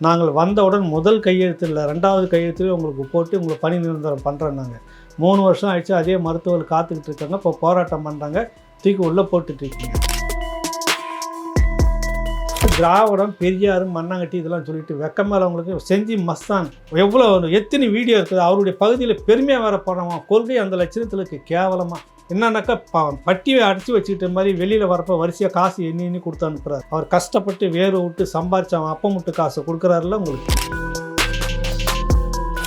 நாங்கள் வந்தவுடன் முதல் கையெழுத்தில் ரெண்டாவது கையெழுத்துல உங்களுக்கு போட்டு உங்களுக்கு பணி நிரந்தரம் பண்ணுறோம் நாங்கள் மூணு வருஷம் ஆயிடுச்சு அதே மருத்துவர்கள் காத்துக்கிட்டு இருக்காங்க இப்போ போராட்டம் பண்ணுறாங்க தூக்கி உள்ளே போட்டுட்டு இருக்கீங்க. திராவிடம் பெரியார் மண்ணாங்கட்டி இதெல்லாம் சொல்லிட்டு வெக்கமேல அவங்களுக்கு செஞ்சி மஸ்தான். எவ்வளோ எத்தனை வீடியோ இருக்குது அவருடைய பகுதியில் பெருமையாக வர போகிறோம் கொள்கை அந்த லட்சணத்தில் இருக்குது கேவலமாக என்னன்னாக்கா ப பட்டியை அடித்து வச்சுக்கிட்ட மாதிரி வெளியில் வரப்போ வரிசையாக காசு எண்ணி எண்ணி கொடுத்து அனுப்புறாரு. அவர் கஷ்டப்பட்டு வேறு விட்டு சம்பாரிச்சு அவன் அப்பம் விட்டு காசு கொடுக்குறாருல உங்களுக்கு?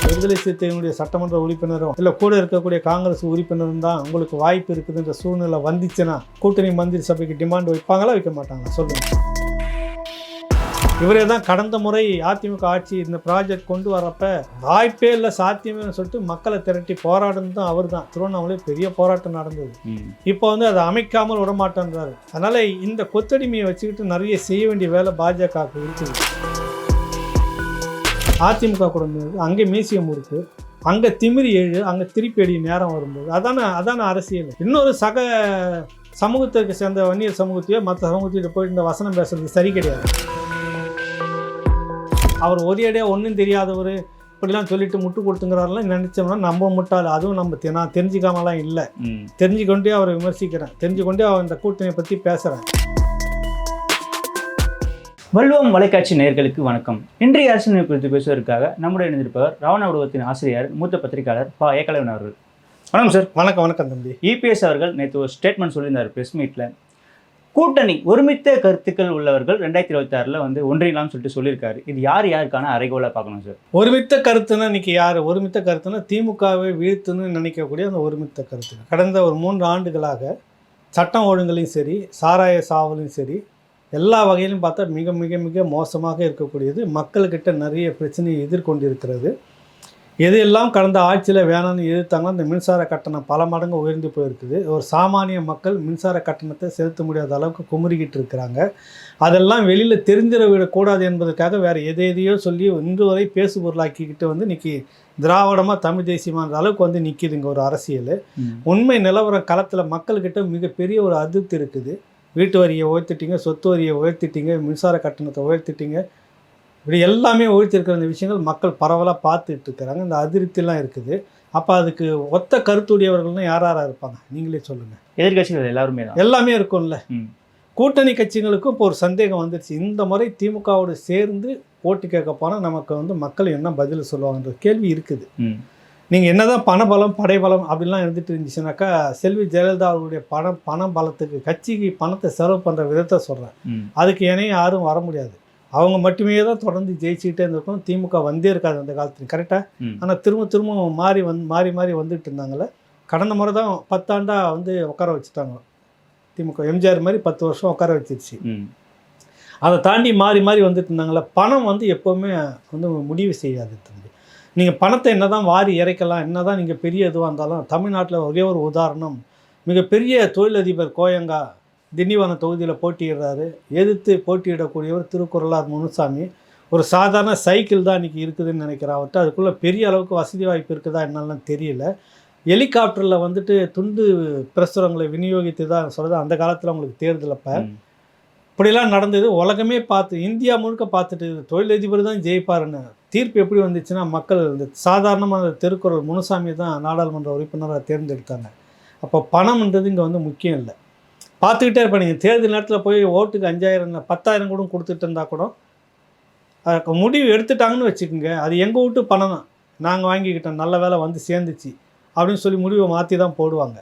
விடுதலை சிறுத்தைகளுடைய சட்டமன்ற உறுப்பினரும் இல்லை கூட இருக்கக்கூடிய காங்கிரஸ் உறுப்பினரும் தான் உங்களுக்கு வாய்ப்பு இருக்குதுன்ற சூழ்நிலை வந்துச்சுன்னா கூட்டணி மந்திரி சபைக்கு டிமாண்ட் வைப்பாங்களா வைக்க மாட்டாங்க சொல்லுங்கள் இவரே தான் கடந்த முறை அதிமுக ஆட்சி இந்த ப்ராஜெக்ட் கொண்டு வரப்ப வாய்ப்பே இல்லை சாத்தியமே சொல்லிட்டு மக்களை திரட்டி போராடுனது தான் அவர் தான். திருவண்ணாமலை பெரிய போராட்டம் நடந்தது. இப்போ வந்து அதை அமைக்காமல் விடமாட்டேன்றாரு. அதனால இந்த கொத்தடிமையை வச்சுக்கிட்டு நிறைய செய்ய வேண்டிய வேலை பாஜகவுக்கு இருக்குது. அதிமுக கூட இருந்தது அங்கே மியூசியம் இருக்கு. அங்கே திமிரி ஏழு அங்கே திருப்பி அடி நேரம் வரும்போது. அதான அதான அரசியல். இன்னொரு சக சமூகத்திற்கு சேர்ந்த வன்னியர் சமூகத்தையோ மற்ற சமூகத்திட்ட போய் இந்த வசனம் பேசுறது சரி கிடையாது. அவர் ஒரேடியாக ஒன்றும் தெரியாதவர். இப்படிலாம் சொல்லிட்டு முட்டு கொடுத்துங்கிறாரெல்லாம் நினச்சோம்னா நம்ம முட்டாள். அதுவும் நம்ம நான் தெரிஞ்சுக்காமலாம் இல்லை. தெரிஞ்சுக்கொண்டே அவரை விமர்சிக்கிறேன். தெரிஞ்சுக்கொண்டே அவர் இந்த கூட்டணியை பற்றி பேசுகிறேன் வள்ளுவம் தொலைக்காட்சி நேயர்களுக்கு வணக்கம். இன்றைய அரசியல் குறித்து பேசுவதற்காக நம்முடைய இணைந்திருப்பவர் ராவண உருவத்தின் ஆசிரியர் மூத்த பத்திரிகையாளர் பா. ஏகலைவன் அவர்கள். வணக்கம் சார். வணக்கம் வணக்கம் தம்பி. இபிஎஸ் அவர்கள் நேற்று ஒரு ஸ்டேட்மெண்ட் சொல்லியிருந்தார் ப்ரெஸ் மீட்டில் கூட்டணி ஒருமித்த கருத்துக்கள் உள்ளவர்கள் ரெண்டாயிரத்தி இருபத்தி ஆறில் வந்து ஒன்றியலாம்னு சொல்லிட்டு சொல்லியிருக்காரு. இது யார் யாருக்கான அறைகோலாக பார்க்கணும் சார் ஒருமித்த கருத்துன்னா இன்னைக்கு யார்? ஒருமித்த கருத்துன்னா திமுகவை வீழ்த்துன்னு நினைக்கக்கூடிய அந்த ஒருமித்த கருத்து. கடந்த ஒரு மூன்று ஆண்டுகளாக சட்டம் ஒழுங்கலையும் சரி சாராய சாவலையும் சரி எல்லா வகையிலும் பார்த்தா மிக மிக மிக மோசமாக இருக்கக்கூடியது மக்கள்கிட்ட நிறைய பிரச்சனையை எதிர்கொண்டிருக்கிறது. எதையெல்லாம் கடந்த ஆட்சியில் வேணாம்னு எதிர்த்தாங்களோ அந்த மின்சார கட்டணம் பல மடங்கு உயர்ந்து போயிருக்குது. ஒரு சாமானிய மக்கள் மின்சார கட்டணத்தை செலுத்த முடியாத அளவுக்கு குமுறிக்கிட்டு இருக்கிறாங்க. அதெல்லாம் வெளியில் தெரிஞ்சிட விடக்கூடாது என்பதற்காக வேறு எதை எதையோ சொல்லி இன்று வரை பேசு பொருளாக்கிக்கிட்டு வந்து இன்னைக்கு திராவிடமாக தமிழ் தேசியமான அளவுக்கு வந்து நிற்கிதுங்க ஒரு அரசியல். உண்மை நிலவரம் களத்தில் மக்கள்கிட்ட மிகப்பெரிய ஒரு அதிருப்தி இருக்குது. வீட்டு வரியை உயர்த்திட்டீங்க சொத்து வரியை உயர்த்திட்டீங்க மின்சார கட்டணத்தை உயர்த்திட்டீங்க. இப்படி எல்லாமே உயர்த்திருக்கிற இந்த விஷயங்கள் மக்கள் பரவலாக பார்த்துட்டு இருக்கிறாங்க இந்த அதிருப்திலாம் இருக்குது. அப்போ அதுக்கு ஒத்த கருத்துடையவர்கள்னா யார் யாராக இருப்பாங்க? நீங்களே சொல்லுங்கள் எதிர்க்கட்சிகள் எல்லாருமே எல்லாமே இருக்கும்ல. கூட்டணி கட்சிகளுக்கும் இப்போ ஒரு சந்தேகம் வந்துருச்சு. இந்த முறை திமுகவோடு சேர்ந்து போட்டி கேட்க போனால் நமக்கு வந்து மக்கள் என்ன பதில் சொல்லுவாங்கன்ற கேள்வி இருக்குது. நீங்கள் என்னதான் பணபலம் படைபலம் அப்படிலாம் இருந்துட்டு இருந்துச்சுனாக்கா செல்வி ஜெயலலிதா அவர்களுடைய பணம் பண பலத்துக்கு கட்சிக்கு பணத்தை செலவு பண்ணுற விதத்தை சொல்கிறேன் அதுக்கு இணைய யாரும் வர முடியாது. அவங்க மட்டுமே தான் தொடர்ந்து ஜெயிச்சுக்கிட்டே இருந்திருக்கும். திமுக வந்தே இருக்காது அந்த காலத்துல கரெக்டாக ஆனால் திரும்ப திரும்ப மாறி வந்து மாறி மாறி வந்துட்டு இருந்தாங்களே கடந்த முறை தான் பத்தாண்டாக வந்து உட்கார வச்சுட்டாங்க. திமுக எம்ஜிஆர் மாதிரி பத்து வருஷம் உட்கார வச்சிருச்சு. அதை தாண்டி மாறி மாறி வந்துட்டு இருந்தாங்களே பணம் வந்து எப்போவுமே வந்து முடிவு செய்யாது. தம்பி நீங்கள் பணத்தை என்ன தான் வாரி இறைக்கலாம் என்ன தான் நீங்கள் பெரிய இதுவாக இருந்தாலும் தமிழ்நாட்டில் ஒரே ஒரு உதாரணம் மிகப்பெரிய தொழிலதிபர் கோயங்கா திண்டிவனம் தொகுதியில் போட்டியிடுறாரு. எதிர்த்து போட்டியிடக்கூடியவர் திருக்குறளார் முனுசாமி. ஒரு சாதாரண சைக்கிள் தான் இன்றைக்கி இருக்குதுன்னு நினைக்கிறேன் அவர்கிட்ட அதுக்குள்ளே பெரிய அளவுக்கு வசதி வாய்ப்பு இருக்குதா என்னெல்லாம் தெரியல. ஹெலிகாப்டரில் வந்துட்டு துண்டு பிரசுரங்களை விநியோகித்து தான் சொல்கிறது அந்த காலத்தில் உங்களுக்கு தேர்தல் அப்போ. ம். இப்படிலாம் நடந்தது. உலகமே பார்த்து இந்தியா முழுக்க பார்த்துட்டு தொழிலதிபர் தான் ஜெயிப்பாருன்னு தீர்ப்பு எப்படி வந்துச்சுன்னா மக்கள் இந்த சாதாரணமான திருக்குறள் முனுசாமி தான் நாடாளுமன்ற உறுப்பினராக தேர்ந்தெடுத்தாங்க. அப்போ பணம்ன்றது இங்கே வந்து முக்கியம் இல்லை. பார்த்துக்கிட்டே இருப்பேன். நீங்கள் தேர்தல் நேரத்தில் போய் ஓட்டுக்கு அஞ்சாயிரம் பத்தாயிரம் கூட கொடுத்துட்டு இருந்தா கூட அதுக்கு முடிவு எடுத்துட்டாங்கன்னு வச்சுக்கோங்க. அது எங்கள் வீட்டு பணம் தான். நாங்கள் வாங்கிக்கிட்டோம். நல்ல வேலை வந்து சேர்ந்துச்சு. அப்படின்னு சொல்லி முடிவை மாற்றி தான் போடுவாங்க.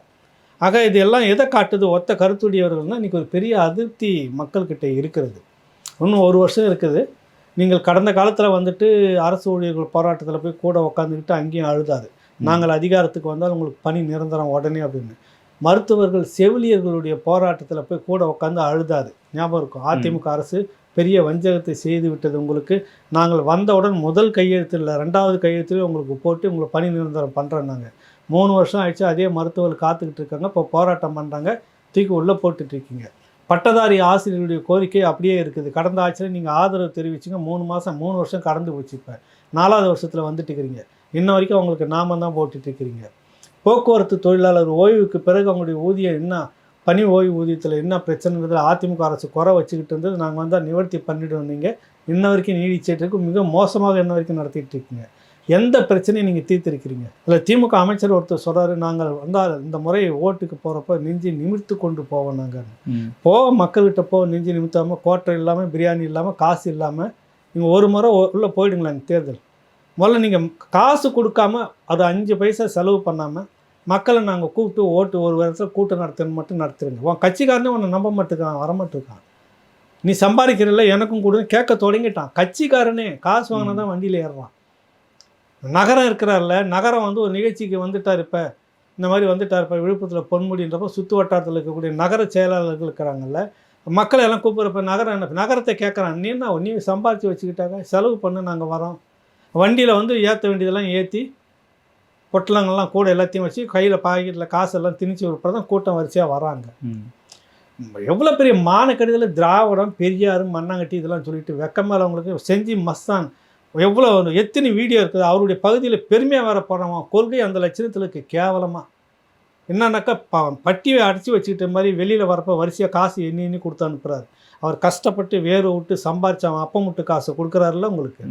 ஆக இது எல்லாம் எதை காட்டுது? ஒத்த கருத்துடையவர்கள்னால் இன்றைக்கி ஒரு பெரிய அதிருப்தி மக்கள்கிட்ட இருக்கிறது. இன்னும் ஒரு வருஷம் இருக்குது. நீங்கள் கடந்த காலத்தில் வந்துட்டு அரசு ஊழியர்கள் போராட்டத்தில் போய் கூட உட்காந்துக்கிட்டு அங்கேயும் அழுதாது. நாங்கள் அதிகாரத்துக்கு வந்தால் உங்களுக்கு பணி நிரந்தரம் உடனே அப்படின்னு. மருத்துவர்கள் செவிலியர்களுடைய போராட்டத்தில் போய் கூட உட்காந்து அழுதாது ஞாபகம் இருக்கும். அதிமுக அரசு பெரிய வஞ்சகத்தை செய்து விட்டது உங்களுக்கு. நாங்கள் வந்தவுடன் முதல் கையெழுத்தில் ரெண்டாவது கையெழுத்துல உங்களுக்கு போட்டு உங்களுக்கு பணி நிரந்தரம் பண்ணுறோம் நாங்கள் மூணு வருஷம் ஆயிடுச்சு அதே மருத்துவர்கள் காத்துக்கிட்டு இருக்காங்க. இப்போ போராட்டம் பண்ணுறாங்க தூக்கி உள்ளே போட்டுட்டு இருக்கீங்க. பட்டதாரி ஆசிரியருடைய கோரிக்கை அப்படியே இருக்குது. கடந்த ஆட்சியில் நீங்கள் ஆதரவு தெரிவிச்சிங்க. மூணு மாதம் மூணு வருஷம் கடந்து போச்சு இப்போ. நாலாவது வருஷத்தில் வந்துட்டு இருக்கிறீங்க இன்ன வரைக்கும் அவங்களுக்கு நாம தான் போட்டுட்டு இருக்கிறீங்க போக்குவரத்து தொழிலாளர் ஓய்வுக்கு பிறகு அவங்களுடைய ஊதியம் என்ன? பணி ஓய்வூதியத்தில் என்ன பிரச்சனைங்கிறது அதிமுக அரசு குறை வச்சுக்கிட்டு இருந்தது. நாங்கள் வந்து நிவர்த்தி பண்ணிட்டு வந்தீங்க. இன்ன வரைக்கும் நீடிச்சிட்டு இருக்கு மிக மோசமாக இன்ன வரைக்கும் நடத்திட்டு இருக்கீங்க எந்த பிரச்சனையும் நீங்கள் தீர்த்திருக்கிறீங்க? இல்லை திமுக அமைச்சர் ஒருத்தர் சொல்கிறாரு நாங்கள் வந்தால் இந்த முறை ஓட்டுக்கு போகிறப்ப நெஞ்சு நிமிர்த்து கொண்டு போவோம் நாங்கள். போக மக்கள்கிட்ட போ நெஞ்சு நிமித்தாமல் கோட்டை இல்லாமல் பிரியாணி இல்லாமல் காசு இல்லாமல் நீங்கள் ஒரு முறை உள்ளே போயிடுங்களேன் தேர்தல். முதல்ல நீங்கள் காசு கொடுக்காம அது அஞ்சு பைசா செலவு பண்ணாமல் மக்களை நாங்கள் கூப்பிட்டு ஓட்டு ஒரு வருஷத்தில் கூட்டம் நடத்தணும் மட்டும் நடத்துருங்க. உன் கட்சிக்காரனே உன்னை நம்ப மாட்டுக்கான் வர மாட்டுருக்கான் நீ சம்பாதிக்கிறதில்ல எனக்கும் கூட கேட்க தொடங்கிட்டான். கட்சிக்காரனே காசு வாங்கினா தான் வண்டியில் ஏறுறான். நகரம் இருக்கிறார்ல நகரம் வந்து ஒரு நிகழ்ச்சிக்கு வந்துட்டார் இப்போ. இந்த மாதிரி வந்துட்டார் இப்போ விழுப்புரத்தில் பொன்முடின்றப்போ சுற்று வட்டாரத்தில் இருக்கக்கூடிய நகர செயலாளர்கள் இருக்கிறாங்கல்ல மக்களை எல்லாம் கூப்பிட்றப்ப நகரம் என்ன நகரத்தை கேட்குறான். நீ என்ன நீ சம்பாதிச்சு வச்சுக்கிட்டாங்க செலவு பண்ணு நாங்கள் வரோம் வண்டியில் வந்து ஏற்ற வேண்டியதெல்லாம் ஏற்றி பொட்டலங்கள்லாம் கூட எல்லாத்தையும் வச்சு கையில் பாக்கெட்டில் காசெல்லாம் திணிச்சு விடுறப்ப தான் கூட்டம் வரிசையாக வராங்க. எவ்வளோ பெரிய மானக்கடிதல் திராவிடம் பெரியார் மண்ணாங்கட்டி இதெல்லாம் சொல்லிட்டு வெக்கமேல அவங்களுக்கு செஞ்சு மஸ்தான். எவ்வளோ எத்தனை வீடியோ இருக்குது அவருடைய பகுதியில் பெருமையாக வர போகிறவன் கொள்கை அந்த லட்சணத்தில் இருக்கு கேவலமாக என்னன்னாக்கா ப பட்டியை அடைச்சி வச்சுக்கிட்ட மாதிரி வெளியில் வரப்போ வரிசையாக காசு எண்ணி எண்ணி கொடுத்து அனுப்புகிறாரு அவர் கஷ்டப்பட்டு வேறு விட்டு சம்பாரிச்சு அவன் அப்பம் விட்டு காசு கொடுக்குறாருல உங்களுக்கு.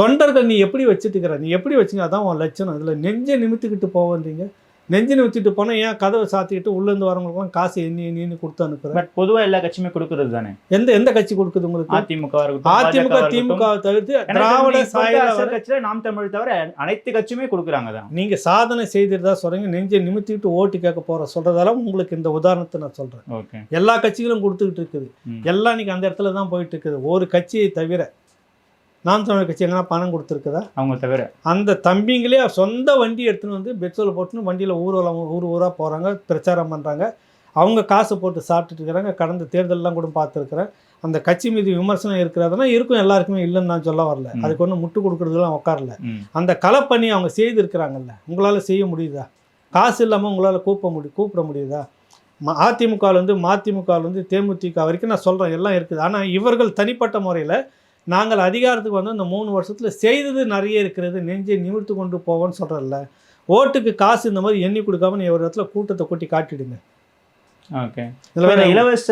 தொண்டர்கள் நீ எப்படி வச்சுட்டுக்கிற? நீ எப்படி வச்சுங்க? அதான் உன் லட்சணம். இதில் நெஞ்சை நிமித்திக்கிட்டு போவன்றீங்க நெஞ்சை நிமித்திட்டு போனால் ஏன் கதவை சாத்திக்கிட்டு உள்ளேருந்து வரவங்களுக்குலாம் காசு எண்ணி எண்ணி எண்ணி கொடுத்து அனுப்புற? பட் பொதுவா எல்லா கட்சியுமே கொடுக்கறது தானே? எந்த எந்த கட்சி கொடுக்குது உங்களுக்கு? அதிமுக அதிமுக திமுக. தவிர்த்து திராவிட கட்சியில நாம் தமிழ் தவிர அனைத்து கட்சியுமே கொடுக்குறாங்க தான். நீங்க சாதனை செய்திருந்தா சொல்றீங்க. நெஞ்சை நிமித்திட்டு ஓட்டு கேட்க போற சொல்றதால உங்களுக்கு இந்த உதாரணத்தை நான் சொல்றேன். ஓகே எல்லா கட்சிகளும் கொடுத்துக்கிட்டு இருக்குது. எல்லாம் இன்னைக்கு அந்த இடத்துல தான் போயிட்டு இருக்குது. ஒரு கட்சியை தவிர நாம் தமிழர் கட்சி எங்கன்னா பணம் கொடுத்துருக்குதா? அவங்க தவிர. அந்த தம்பிங்களே சொந்த வண்டி எடுத்துன்னு வந்து பெட்ரோல் போட்டுன்னு வண்டியில் ஊர்வலம் ஊர் ஊராக போகிறாங்க பிரச்சாரம் பண்ணுறாங்க அவங்க காசு போட்டு சாப்பிட்டுட்டு இருக்கிறாங்க கடந்த தேர்தலெலாம் கூட பார்த்துருக்குறேன். அந்த கட்சி மீது விமர்சனம் இருக்கிறதுனா இருக்கும் எல்லாருக்குமே இல்லைன்னு நான் சொல்ல வரல. அதுக்கு ஒன்றும் முட்டு கொடுக்குறதுலாம் உட்காரல. அந்த களப்பணி அவங்க செய்திருக்கிறாங்கல்ல உங்களால் செய்ய முடியுதா? காசு இல்லாமல் உங்களால் கூப்பிட முடி கூப்பிட முடியுதா? ம அதிமுகலேருந்து மதிமுகலேருந்து தேமுதிக வரைக்கும் நான் சொல்கிறேன் எல்லாம் இருக்குது. ஆனால் இவர்கள் தனிப்பட்ட முறையில் நாங்கள் அதிகாரத்துக்கு வந்து இந்த மூணு வருஷத்தில் செய்தது நிறைய இருக்கிறது. நெஞ்சை நிமிர்த்து கொண்டு போவோன்னு சொல்கிறல்ல ஓட்டுக்கு காசு இந்த மாதிரி எண்ணி கொடுக்காம நீ ஒரு இடத்துல கூட்டத்தை கூட்டி காட்டிடுங்க. ஓகே. இதில் இலவச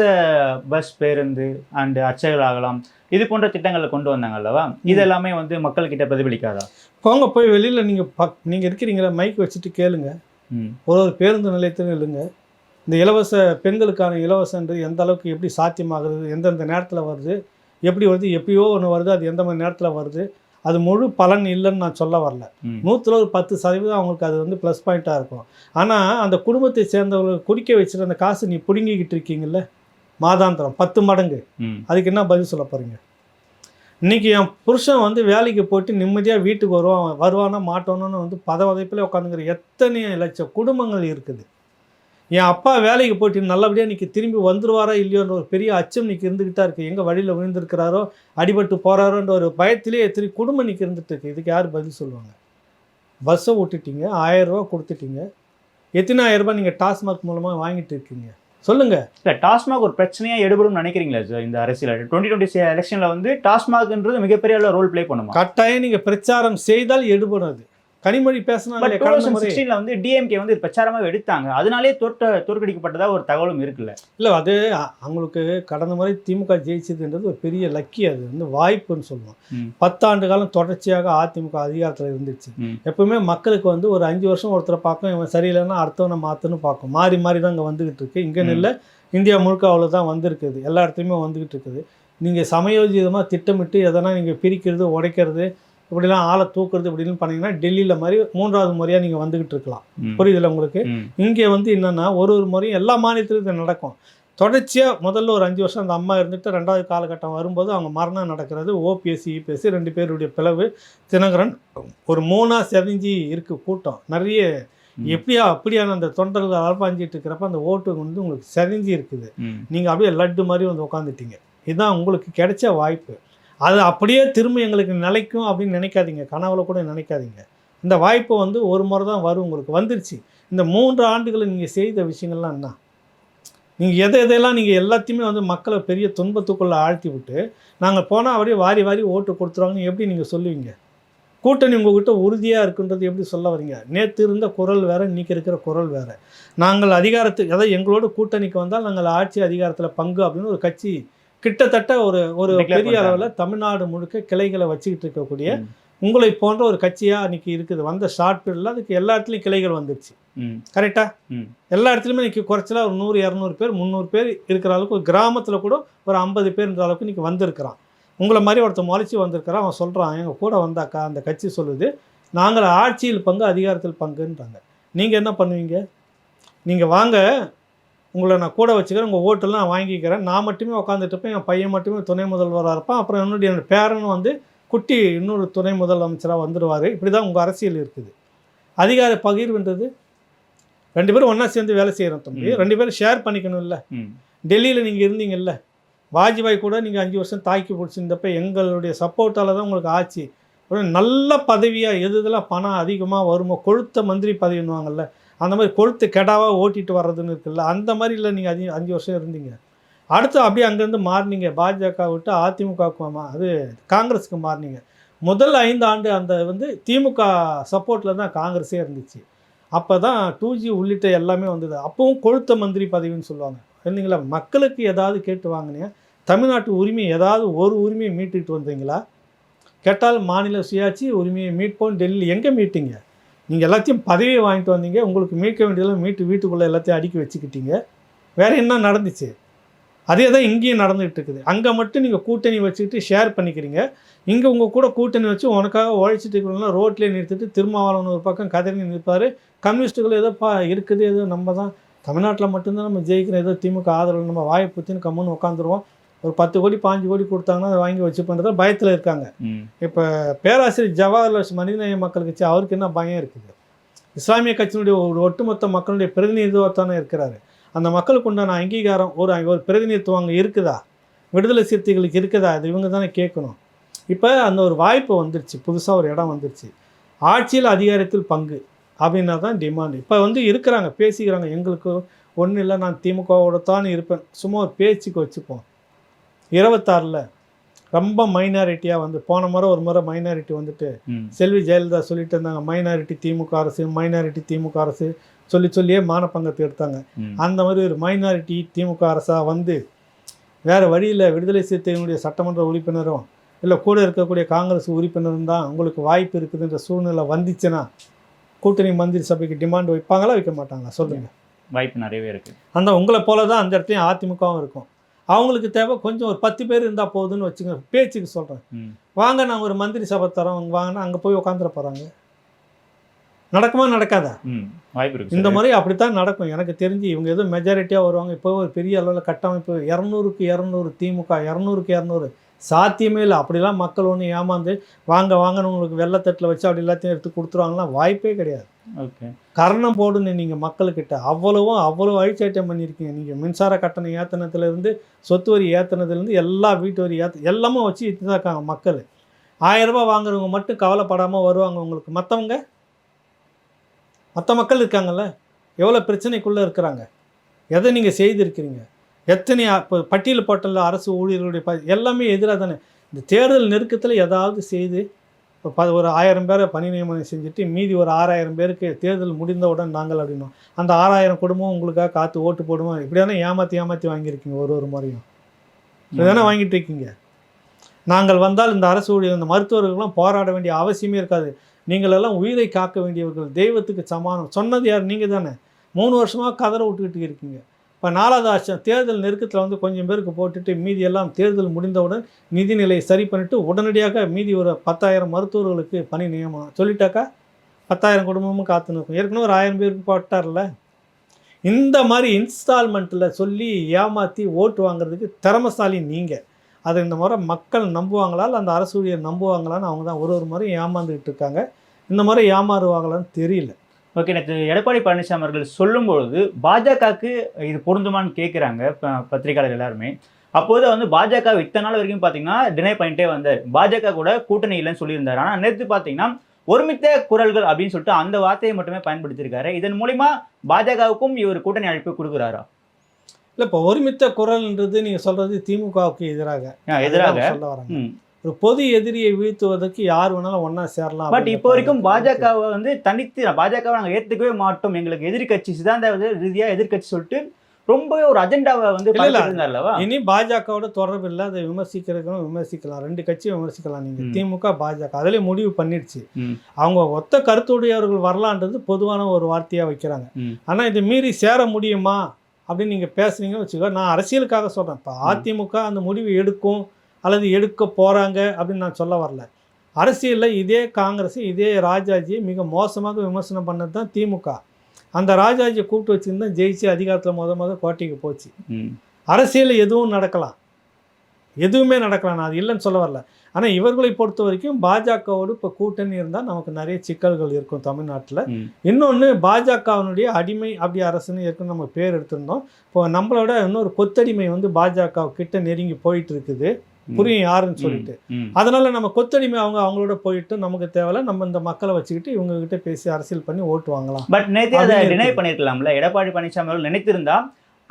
பஸ் பேருந்து அண்ட் அர்ச்சகர் ஆகலாம். இது போன்ற திட்டங்களை கொண்டு வந்தாங்க அல்லவா? இது எல்லாமே வந்து மக்கள் கிட்ட பிரதிபலிக்காதா? போங்க போய் வெளியில் நீங்கள் பக் நீங்கள் இருக்கிறீங்களா? மைக் வச்சுட்டு கேளுங்க. ஒரு ஒரு பேருந்து நிலையத்திலும் இல்லைங்க. இந்த இலவச பெண்களுக்கான இலவசன்றது எந்த அளவுக்கு எப்படி சாத்தியமாகிறது? எந்தெந்த நேரத்தில் வருது? எப்படி வருது எப்பயோ ஒன்று வருது அது எந்த மாதிரி நேரத்தில் வருது அது முழு பலன் இல்லைன்னு நான் சொல்ல வரல. நூற்றில் ஒரு பத்து சதவீதம் அவங்களுக்கு அது வந்து ப்ளஸ் பாயிண்ட்டாக இருக்கும். ஆனால் அந்த குடும்பத்தை சேர்ந்தவர்கள் குடிக்க வச்சுட்டு அந்த காசு நீ பிடுங்கிக்கிட்டு இருக்கீங்கல்ல? மாதாந்திரம் பத்து மடங்கு. அதுக்கு என்ன பதில் சொல்ல போகிறீங்க இன்னைக்கு என் புருஷன் வந்து வேலைக்கு போயிட்டு நிம்மதியாக வீட்டுக்கு வருவான் வருவானா மாட்டோன்னு வந்து பதவதைப்பில் உட்காந்துங்கிற எத்தனை லட்சம் குடும்பங்கள் இருக்குது. என் அப்பா வேலைக்கு போயிட்டு நல்லபடியாக இன்னைக்கு திரும்பி வந்துருவாரா இல்லையோன்ற ஒரு பெரிய அச்சம் இன்னைக்கு இருந்துக்கிட்டா இருக்குது எங்கே வழியில் விழுந்திருக்கிறாரோ அடிபட்டு போகிறாரோன்ற ஒரு பயத்திலே எத்தனை குடும்பம் இன்னைக்கு இருந்துட்டு இருக்கு. இதுக்கு யார் பதில் சொல்லுவாங்க? பஸ்ஸை விட்டுட்டீங்க ஆயிரம் ரூபா கொடுத்துட்டீங்க. எத்தனை ரூபாய் நீங்கள் டாஸ்மாக் மூலமாக வாங்கிட்டு இருக்கீங்க? சொல்லுங்கள் இல்ல டாஸ்மாக் ஒரு பிரச்சனையா எடுபடும் நினைக்கிறீங்களா சார் இந்த அரசியல் டுவெண்ட்டி டுவெண்ட்டி எலெக்ஷன்ல வந்து டாஸ்மாக்ன்றது மிகப்பெரிய அளவு ரோல் ப்ளே பண்ணுமா? கட்டாயம் நீங்கள் பிரச்சாரம் செய்தால் எடுபடும் அது. கனிமொழி டூ தௌசண்ட் சிக்ஸ்டீன்ல வந்து டிஎம்கே வந்து இது பிரச்சாரமா எடுத்தாங்க. அதனாலே தோற்ற தோற்கடிக்கப்பட்டதா ஒரு தகவலும் இருக்குல்ல. இல்லை அது அவங்களுக்கு கடந்த முறை திமுக ஜெயிச்சதுன்றது ஒரு பெரிய லக்கி அது வந்து வாய்ப்புன்னு சொல்லுவோம். பத்தாண்டு காலம் தொடர்ச்சியாக அதிமுக அதிகாரத்தில் இருந்துச்சு. எப்பவுமே மக்களுக்கு வந்து ஒரு அஞ்சு வருஷம் ஒருத்தரை பார்க்கும் இவன் சரியில்லைன்னா அடுத்தவனை மாற்றுன்னு பார்க்கும். மாறி மாறி தான் இங்கே வந்துகிட்டு இருக்கு. இங்கே. இல்லை இந்தியா முழுக்க அவ்வளோதான் வந்திருக்குது. எல்லா இடத்துலையுமே வந்துகிட்டு இருக்குது. நீங்கள் சமயோஜிதமாக திட்டமிட்டு எதனா நீங்கள் பிரிக்கிறது உடைக்கிறது இப்படிலாம் ஆளை தூக்குறது இப்படின்னு பண்ணீங்கன்னா டெல்லியில் மாதிரி மூன்றாவது முறையாக நீங்கள் வந்துகிட்டு இருக்கலாம். புரியுதுல உங்களுக்கு. இங்கே வந்து என்னென்னா ஒரு ஒரு முறையும் எல்லா மாநிலத்திலும் இது நடக்கும் தொடர்ச்சியாக முதல்ல ஒரு அஞ்சு வருஷம் அந்த அம்மா இருந்துட்டு ரெண்டாவது காலகட்டம் வரும்போது அவங்க மரணம் நடக்கிறது ஓபிஎஸ்சி இபிஎஸ்சி ரெண்டு பேருடைய பிளவு தினகரன் ஒரு மூணாக செதஞ்சி இருக்கு கூட்டம் நிறைய. எப்படியா அப்படியான அந்த தொண்டர்கள் அலப்பாஞ்சிட்டு இருக்கிறப்ப அந்த ஓட்டு வந்து உங்களுக்கு செதஞ்சி இருக்குது. நீங்கள் அப்படியே லட்டு மாதிரி வந்து உட்காந்துட்டீங்க இதுதான் உங்களுக்கு கிடைச்ச வாய்ப்பு அது அப்படியே திரும்ப எங்களுக்கு நிலைக்கும் அப்படின்னு நினைக்காதீங்க. கனவுல கூட நினைக்காதீங்க. இந்த வாய்ப்பு வந்து ஒரு முறை தான் வரும் உங்களுக்கு. வந்துருச்சு. இந்த மூன்று ஆண்டுகளை நீங்கள் செய்த விஷயங்கள்லாம் என்ன? நீங்கள் எதை எதையெல்லாம் நீங்கள் எல்லாத்தையுமே வந்து மக்களை பெரிய துன்பத்துக்குள்ளே ஆழ்த்தி விட்டு நாங்கள் போனால் அப்படியே வாரி வாரி ஓட்டு கொடுத்துருவாங்கன்னு எப்படி நீங்கள் சொல்லுவீங்க? கூட்டணி உங்ககிட்ட உறுதியாக இருக்குன்றது எப்படி சொல்ல வரீங்க? நேற்று இருந்த குரல் வேறு இன்றைக்கி இருக்கிற குரல் வேறு. நாங்கள் அதிகாரத்துக்கு அதாவது எங்களோட கூட்டணிக்கு வந்தால் நாங்கள் ஆட்சி அதிகாரத்தில் பங்கு அப்படின்னு ஒரு கட்சி கிட்டத்தட்ட ஒரு ஒரு பெரிய. அளவில் தமிழ்நாடு முழுக்க கிளைகளை வச்சுக்கிட்டு இருக்கக்கூடிய. உங்களை போன்ற ஒரு கட்சியாக இன்னைக்கு இருக்குது. வந்த ஷார்ட் பீரியடில் அதுக்கு எல்லா இடத்துலையும் கிளைகள் வந்துருச்சு. ம். கரெக்டா ம். எல்லா இடத்துலையுமே இன்னைக்கு குறைச்சலா ஒரு நூறு இரநூறு பேர் முந்நூறு பேர் இருக்கிற அளவுக்கு ஒரு கிராமத்தில் கூட ஒரு ஐம்பது பேர்ன்ற அளவுக்கு இன்னைக்கு வந்திருக்கிறான். உங்களை மாதிரி ஒருத்தன் முளைச்சி வந்திருக்கிறான். அவன் சொல்கிறான் எங்கள் கூட வந்தாக்கா? அந்த கட்சி சொல்லுது. நாங்கள் ஆட்சியில் பங்கு அதிகாரத்தில் பங்குன்றாங்க. நீங்கள் என்ன பண்ணுவீங்க? நீங்கள் வாங்க உங்களை நான் கூட வச்சுக்கிறேன் உங்கள் ஓட்டெல்லாம் நான் வாங்கிக்கிறேன். நான் மட்டுமே உட்காந்துட்டு இருப்பேன் என் பையன் மட்டுமே துணை முதல்வராக இருப்பான். அப்புறம் என்னுடைய பேரன் வந்து குட்டி இன்னொரு துணை முதலமைச்சராக வந்துடுவார் இப்படி தான் உங்கள் அரசியல் இருக்குது. அதிகார பகிர்வுன்றது ரெண்டு பேரும் ஒன்றா சேர்ந்து வேலை செய்கிறோம் தம்பி. ரெண்டு பேரும் ஷேர் பண்ணிக்கணும்ல. டெல்லியில் நீங்கள் இருந்தீங்கல்ல. வாஜ்பாய் கூட நீங்கள் அஞ்சு வருஷம் தாக்கி பிடிச்சிருந்தப்ப எங்களுடைய சப்போர்ட்டால் தான் உங்களுக்கு ஆச்சு. ஒரு நல்ல பதவியாக எது இதெல்லாம் பணம் அதிகமாக வருமோ கொழுத்த மந்திரி பதவின்னுவாங்கல்ல அந்த மாதிரி கொழுத்து கெடாவாக ஓட்டிட்டு வர்றதுன்னு இருக்குல்ல அந்த மாதிரி இல்லை நீங்கள் அஞ்சு அஞ்சு வருஷம் இருந்தீங்க. அடுத்து அப்படியே அங்கேருந்து மாறினீங்க. பாஜக விட்டு அதிமுகவுக்கு அது காங்கிரஸுக்கு மாறினீங்க. முதல் ஐந்து ஆண்டு அந்த வந்து திமுக சப்போர்ட்டில் தான் காங்கிரஸே இருந்துச்சு. அப்போ தான் டூ ஜி உள்ளிட்ட எல்லாமே வந்தது. அப்பவும் கொழுத்த மந்திரி பதவின்னு சொல்லுவாங்க. இல்லைங்களா? மக்களுக்கு ஏதாவது கேட்டு வாங்கினீங்க தமிழ்நாட்டு உரிமை ஏதாவது ஒரு உரிமையை மீட்டுக்கிட்டு வந்தீங்களா? கேட்டால் மாநில சுயாட்சி உரிமையை மீட்போம் டெல்லி எங்கே மீட்டிங்க? நீங்கள் எல்லாத்தையும் பதவியை வாங்கிட்டு வந்தீங்க உங்களுக்கு மீட்க வேண்டியதெல்லாம் மீட்டு வீட்டுக்குள்ளே எல்லாத்தையும் அடுக்கி வச்சுக்கிட்டீங்க. வேறு என்ன நடந்துச்சு? அதே தான் இங்கேயும் நடந்துகிட்டு இருக்குது. அங்கே மட்டும் நீங்கள் கூட்டணி வச்சுக்கிட்டு ஷேர் பண்ணிக்கிறீங்க. இங்கே உங்கள் கூட கூட்டணி வச்சு உனக்காக உழைச்சிட்டு இருக்கிறவங்களாம் ரோட்லேயே நிறுத்திட்டு திருமாவளவன் ஒரு பக்கம் கதறி நிற்பார். கம்யூனிஸ்ட்டுகள் ஏதோ பா இருக்குது ஏதோ நம்ம தான். தமிழ்நாட்டில் மட்டும்தான் நம்ம ஜெயிக்கிறோம். ஏதோ திமுக ஆதரவு நம்ம வாயை புத்தின்னு கம்முன்னு உட்காந்துருவோம் ஒரு பத்து கோடி பாஞ்சு கோடி கொடுத்தாங்கன்னா அதை வாங்கி வச்சு பண்ணுறத பயத்தில் இருக்காங்க. இப்போ பேராசிரியர் ஜவஹர்லால் மனிதநேய மக்கள் கட்சி அவருக்கு என்ன பயம் இருக்குது? இஸ்லாமிய கட்சியினுடைய ஒரு ஒட்டுமொத்த மக்களுடைய பிரதிநிதித்துவத்தானே இருக்கிறாரு. அந்த மக்களுக்கு உண்டான அங்கீகாரம் ஒரு ஒரு பிரதிநிதித்துவம் அங்கே இருக்குதா? விடுதலை சிறுத்தைகளுக்கு இருக்குதா? அது இவங்க தானே கேட்கணும். இப்போ அந்த ஒரு வாய்ப்பு வந்துருச்சு. புதுசாக ஒரு இடம் வந்துருச்சு. ஆட்சியில் அதிகாரத்தில் பங்கு அப்படின்னா தான் டிமாண்ட் இப்போ வந்து இருக்கிறாங்க பேசிக்கிறாங்க. எங்களுக்கு ஒன்றும் இல்லை நான் திமுகவோட தான் இருப்பேன். சும்மா ஒரு பேச்சுக்கு வச்சுப்போம். இருபத்தாறில் ரொம்ப மைனாரிட்டியாக வந்து போன முறை ஒரு முறை மைனாரிட்டி வந்துட்டு செல்வி ஜெயலலிதா சொல்லிட்டு இருந்தாங்க மைனாரிட்டி திமுக அரசு மைனாரிட்டி திமுக அரசு சொல்லி சொல்லியே மானப்பங்கத்தை எடுத்தாங்க. அந்த மாதிரி ஒரு மைனாரிட்டி திமுக அரசாக வந்து வேறு வழியில் விடுதலை சிறுத்தைகளுடைய சட்டமன்ற உறுப்பினரும் இல்லை கூட இருக்கக்கூடிய காங்கிரஸ் உறுப்பினரும் தான் உங்களுக்கு வாய்ப்பு இருக்குதுன்ற சூழ்நிலை வந்துச்சுன்னா கூட்டணி மந்திரி சபைக்கு டிமாண்ட் வைப்பாங்களா வைக்க மாட்டாங்களா? சொல்லுங்கள் வாய்ப்பு நிறையவே இருக்கு. அந்த உங்களை போல தான் அந்த இடத்துலையும் அதிமுகவும் இருக்கும். அவங்களுக்கு தேவை கொஞ்சம் ஒரு பத்து பேர் இருந்தால் போதுன்னு வச்சுங்க பேச்சுக்கு சொல்கிறேன் வாங்க நாங்கள் ஒரு மந்திரி சபை தரோம். அவங்க வாங்கினா அங்கே போய் உட்காந்துட போகிறாங்க நடக்குமா நடக்காதா? வாய்ப்பு இந்த. மாதிரி அப்படித்தான் நடக்கும். எனக்கு தெரிஞ்சு இவங்க எதுவும் மெஜாரிட்டியாக வருவாங்க. இப்போ ஒரு பெரிய அளவில் கட்டமைப்பு இரநூறுக்கு இரநூறு திமுக இரநூறுக்கு இரநூறு. சாத்தியமே இல்லை. அப்படிலாம் மக்கள் ஒன்று ஏமாந்து வாங்க வாங்கன்னு உங்களுக்கு வெள்ளத்தட்டில் வச்சு அப்படி எல்லாத்தையும் எடுத்து கொடுத்துருவாங்கலாம் வாய்ப்பே கிடையாது. ஓகே. கர்ணம் போடுன்னு நீங்கள் மக்கள்கிட்ட அவ்வளவும் அவ்வளோ அழிச்சாட்டியம் பண்ணியிருக்கீங்க. நீங்கள் மின்சார கட்டணம் ஏற்றினதுலேருந்து சொத்து வரி ஏற்றினதுலேருந்து எல்லா வீட்டு வரி ஏற்ற எல்லாமே வச்சு இருக்காங்க மக்கள். ஆயிரம் ரூபாய் வாங்குறவங்க மட்டும் கவலைப்படாமல் வருவாங்க உங்களுக்கு. மற்றவங்க மற்ற மக்கள் இருக்காங்கல்ல? எவ்வளோ பிரச்சனைக்குள்ளே இருக்கிறாங்க? எதை நீங்கள் செய்திருக்கிறீங்க? எத்தனை இப்போ பட்டியல் போட்டல அரசு ஊழியர்களுடைய ப எல்லாமே எதிராக தானே. இந்த தேர்தல் நெருக்கத்தில் ஏதாவது செய்து இப்போ ப ஒரு ஆயிரம் பேரை பணி நியமனம் செஞ்சுட்டு மீதி ஒரு ஆறாயிரம் பேருக்கு தேர்தல் முடிந்தவுடன் நாங்கள் அப்படின்னோம் அந்த ஆறாயிரம் குடும்பம் உங்களுக்காக காத்து ஓட்டு போடுவோம் இப்படியான ஏமாற்றி ஏமாற்றி வாங்கியிருக்கீங்க ஒரு ஒரு முறையும். இதுதானே வாங்கிட்டு இருக்கீங்க நாங்கள் வந்தால் இந்த அரசு ஊழியர் இந்த மருத்துவர்கள்லாம் போராட வேண்டிய அவசியமே இருக்காது. நீங்கள் எல்லாம் உயிரை காக்க வேண்டியவர்கள் தெய்வத்துக்கு சமானம். சொன்னது யார்? நீங்கள் தானே மூணு வருஷமாக கதற விட்டுக்கிட்டு இருக்கீங்க. இப்போ நாலாவது ஆட்சி தேர்தல் நெருக்கத்தில் வந்து கொஞ்சம் பேருக்கு போட்டுட்டு மீதி எல்லாம் தேர்தல் முடிந்தவுடன் நிதிநிலையை சரி பண்ணிவிட்டு உடனடியாக மீதி ஒரு பத்தாயிரம் மருத்துவர்களுக்கு பணி நியமனம். சொல்லிட்டாக்கா? பத்தாயிரம் குடும்பமும் காத்து நிற்கும். ஏற்கனவே ஒரு ஆயிரம் பேருக்கு போட்டார்ல. இந்த மாதிரி இன்ஸ்டால்மெண்ட்டில் சொல்லி ஏமாற்றி ஓட்டு வாங்குறதுக்கு திறமசாலி நீங்கள் அதை இந்த முறை மக்கள் நம்புவாங்களா இல்லை அந்த அரசு ஊழியர் நம்புவாங்களான்னு அவங்க தான் ஒரு ஒரு முறையும் ஏமாந்துக்கிட்டு இருக்காங்க. இந்த முறை ஏமாறுவாங்களான்னு தெரியல. ஓகே நேற்று எடப்பாடி பழனிசாமி அவர்கள் சொல்லும்பொழுது பாஜகவுக்கு இது பொருந்துமான்னு கேட்குறாங்க பத்திரிகையாளர் எல்லாருமே. அப்போது வந்து பாஜக இத்தனை நாள் வரைக்கும் பார்த்தீங்கன்னா டினை பண்ணிட்டே வந்தார். பாஜக கூட கூட்டணி இல்லைன்னு சொல்லியிருந்தார். ஆனால் நேற்று பார்த்தீங்கன்னா ஒருமித்த குரல்கள் அப்படின்னு சொல்லிட்டு அந்த வார்த்தையை மட்டுமே பயன்படுத்தியிருக்காரு. இதன் மூலிமா பாஜகவுக்கும் இவர் கூட்டணி அழைப்பு கொடுக்குறாரா? இல்லை இப்போ ஒருமித்த குரல்ன்றது நீங்கள் சொல்கிறது திமுகவுக்கு எதிராக. எதிராக? சொல்ல வராங்க. ஒரு பொது எதிரியை வீழ்த்துவதற்கு யார் வேணாலும் ஒண்ணா சேரலாம் பட் இப்போ வரைக்கும். பாஜகவை வந்து தனித்து பாஜகவை நாங்கள் ஏற்றுக்கவே மாட்டோம். எங்களுக்கு எதிர்க்கட்சி சித்தாந்த ரீதியா எதிர்க்கட்சி சொல்லிட்டு ரொம்பவே ஒரு அஜெண்டாவை வந்து. இருந்தார்லவா இனி பாஜகவோட தொடர்பு இல்லை. அதை விமர்சிக்கிறதுக்கும் விமர்சிக்கலாம். ரெண்டு கட்சியும் விமர்சிக்கலாம். நீங்க ம். திமுக பாஜக. அதிலே முடிவு பண்ணிடுச்சு. அவங்க ஒத்த கருத்துடையவர்கள் வரலான்றது பொதுவான ஒரு வார்த்தையா வைக்கிறாங்க. ம். ஆனா இது மீறி சேர முடியுமா அப்படின்னு நீங்க பேசுனீங்கன்னு வச்சுக்கோ நான் அரசியலுக்காக சொல்றேன். இப்போ அதிமுக அந்த முடிவு எடுக்கும். அல்லது எடுக்க போறாங்க அப்படின்னு நான் சொல்ல வரல. அரசியலில் இதே காங்கிரஸ் இதே ராஜாஜியை மிக மோசமாக விமர்சனம் பண்ணது தான் திமுக. அந்த ராஜாஜியை கூப்பிட்டு வச்சிருந்தா ஜெயிச்சு அதிகாரத்தில் முத முத கோட்டைக்கு போச்சு. அரசியலில் எதுவும் நடக்கலாம். எதுவுமே நடக்கலாம். நான் அது இல்லைன்னு சொல்ல வரல. ஆனால் இவர்களை பொறுத்த வரைக்கும் பாஜகவோடு இப்போ கூட்டணி இருந்தால் நமக்கு நிறைய சிக்கல்கள் இருக்கும் தமிழ்நாட்டில். இன்னொன்று பாஜகவினுடைய அடிமை அப்படி அரசுன்னு ஏற்கனவே நம்ம பேர் எடுத்திருந்தோம். இப்போ நம்மளோட இன்னொரு கொத்தடிமை வந்து பாஜக கிட்ட நெருங்கி போயிட்டு இருக்குது. புரியும் யாருன்னு சொல்லிட்டு. அதனால நம்ம கொத்தடிமை அவங்க அவங்களோட போயிட்டு நமக்கு தேவையில்ல நம்ம இந்த மக்களை வச்சுக்கிட்டு இவங்க கிட்ட பேசி அரசியல் பண்ணி ஓட்டு வாங்கலாம். பட் நேற்று அதை டினை. பண்ணிருக்கலாம்ல எடப்பாடி பழனிசாமி அவர்கள் நினைத்திருந்தா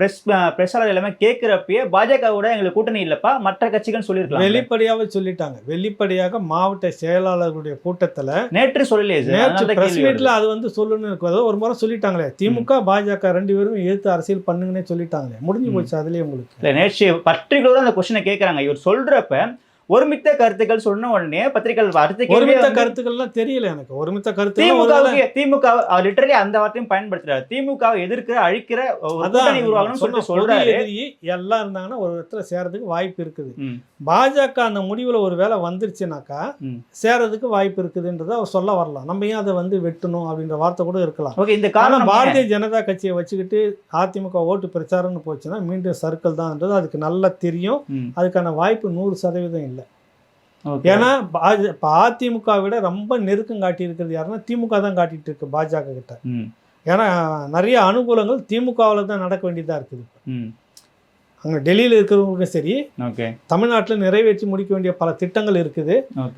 பிரஸ் பிரச்சாரம் எல்லாமே கேட்கிறப்பயே பாஜகவோட எங்களுக்கு கூட்டணி இல்லப்பா. மற்ற கட்சிகள் சொல்லியிருக்கலாம் வெளிப்படையாவே சொல்லிட்டாங்க. வெளிப்படையாக மாவட்ட செயலாளர்களுடைய கூட்டத்துல நேற்று சொல்லலையே நேற்று பிரஸ். மீட்ல அது வந்து சொல்லணும்னு ஒரு முறை சொல்லிட்டாங்களே திமுக பாஜக ரெண்டு பேரும் எதிர்த்து அரசியல் பண்ணுங்கன்னே சொல்லிட்டாங்களே. முடிஞ்சு. போச்சு அதுலயே உங்களுக்கு. இல்ல நேற்று பர்டிகுலரா அந்த கொஸ்டினை கேட்கறாங்க இவர் சொல்றப்ப ஒருமித்த கருத்துக்கள் சொன்ன உடனே பத்திரிகைகள் அடுத்த ஒருமித்த கருத்துக்கள்லாம் தெரியல எனக்கு ஒருமித்த கருத்து திமுக திமுக அந்த வார்த்தையும் பயன்படுத்துறாரு திமுகவை எதிர்க்கிற அழிக்கிற உருவாகணும்னு சொல்லிட்டு சொல்றாரு எல்லாம் இருந்தாங்கன்னா ஒரு இடத்துல சேரதுக்கு வாய்ப்பு இருக்குது. பாஜக அந்த முடிவுல ஒரு வேளை வந்துருச்சுனாக்கா ம். சேரதுக்கு வாய்ப்பு இருக்குதுன்றதை அவர் சொல்ல வரலாம் நம்ம ஏன் அதை வந்து வெட்டணும் அப்படின்ற வார்த்தை கூட இருக்கலாம் ஓகே இந்த காரணம் பாரதிய ஜனதா கட்சியை வச்சுக்கிட்டு அதிமுக ஓட்டு பிரச்சாரம்னு போச்சுன்னா மீண்டும் சர்க்கிள் தான்ன்றது அதுக்கு நல்லா தெரியும். அதுக்கான வாய்ப்பு நூறு சதவீதம் இல்லை. ஏன்னா இப்போ அதிமுக விட ரொம்ப நெருக்கம் காட்டி இருக்கிறது யாருன்னா திமுக தான் காட்டிட்டு இருக்கு பாஜக கிட்ட. ஏன்னா நிறைய அனுகூலங்கள் திமுகவில் தான் நடக்க வேண்டியதாக இருக்குது. அங்கே டெல்லியில் இருக்கிறவங்களுக்கும் சரி ஓகே. தமிழ்நாட்டில் நிறைவேற்றி முடிக்க வேண்டிய பல திட்டங்கள் இருக்குது.